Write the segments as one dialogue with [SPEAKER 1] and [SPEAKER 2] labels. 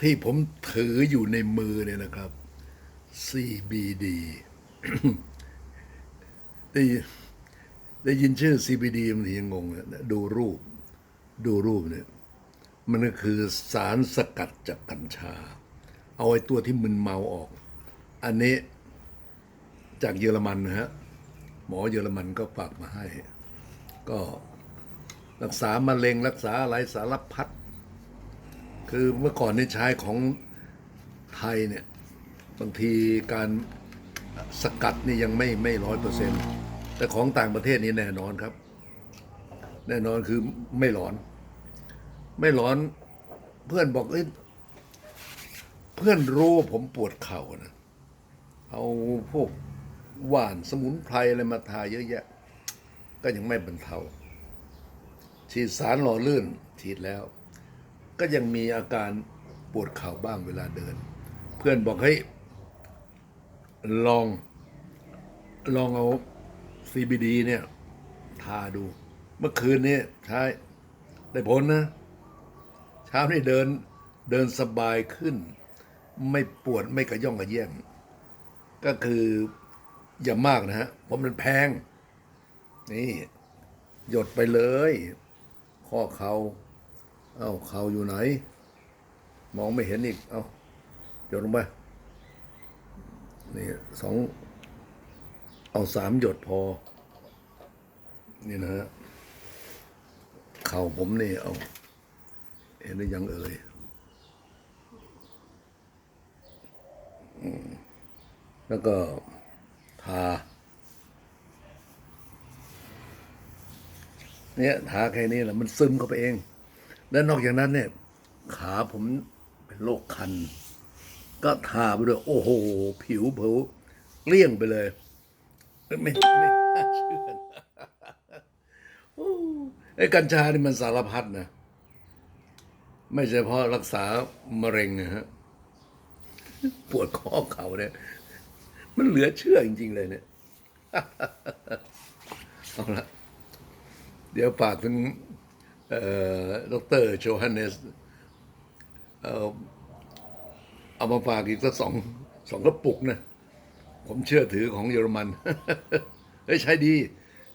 [SPEAKER 1] ที่ผมถืออยู่ในมือเนี่ยนะครับ CBD ได้ได้ยินชื่อ CBD มันยังงงเลยนะดูรูป ดูรูปเนี่ย มันก็คือสารสกัดจากกัญชา เอาไอ้ตัวที่มึนเมาออก อันนี้จากเยอรมันนะฮะ หมอเยอรมันก็ฝากมาให้ ก็รักษามะเร็งรักษาอะไรสารพัด คือเมื่อก่อนนี่ใช้ของไทยเนี่ย บางทีการสกัดนี่ยังไม่ไม่ร้อยเปอร์เซ็นต์แต่ของต่างประเทศนี่แน่นอนครับ แน่นอนคือไม่หลอน ไม่หลอนเพื่อนบอกเอ้ยเพื่อนรู้ว่าผมปวดเข่านะเอาพวกหว่านสมุนไพรอะไรมาทาเยอะแยะ ก็ยังไม่บรรเทาฉีดสารหล่อลื่นฉีดแล้ว ก็ยังมีอาการปวดเข่าบ้างเวลาเดิน เพื่อนบอกให้ยลองลองเอา CBD เนี่ย ทาดู เมื่อคืนนี้ใช้ได้ผลนะ เช้านี่เดินเดินสบายขึ้น ไม่ปวดไม่กระย่องกระแย่งก็คืออย่ามากนะฮะเพราะมันแพง นี่ หยดไปเลย ข้อเขา เอ้าเขาอยู่ไหน มองไม่เห็นอีก เอาหยดลงไปนี่สอง เอาสามหยดพอ นี่นะฮะเข่าผมนี่ เอา เห็นหรือยังเอ่ยแล้วก็ทา เนี่ยทาแค่นี้แหละมันซึมเข้าไปเอง และนอกจากนั้นเนี่ยขาผมเป็นโรคคัน ก็ทาไปด้วยโอ้โห ผิวเผาเกลี้ยงไปเลย ไม่ไม่น่าเชื่อไอ้กัญชานี่มันสารพัดนะ ไม่ใช่เพราะรักษามะเร็งนะฮะปวดข้อเข่าเนี่ย มันเหลือเชื่อจริง ๆ เลยเนี่ยเอาละเดี๋ยวฝากถึง ดรโจฮันเนสเอ่อเอามาฝากอีกสักสองสองกระปุกนะ ผมเชื่อถือของเยอรมันเฮ้ยใช้ดี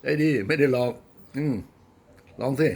[SPEAKER 1] ใช้ดี ไม่ได้หลอกอืมลองสิ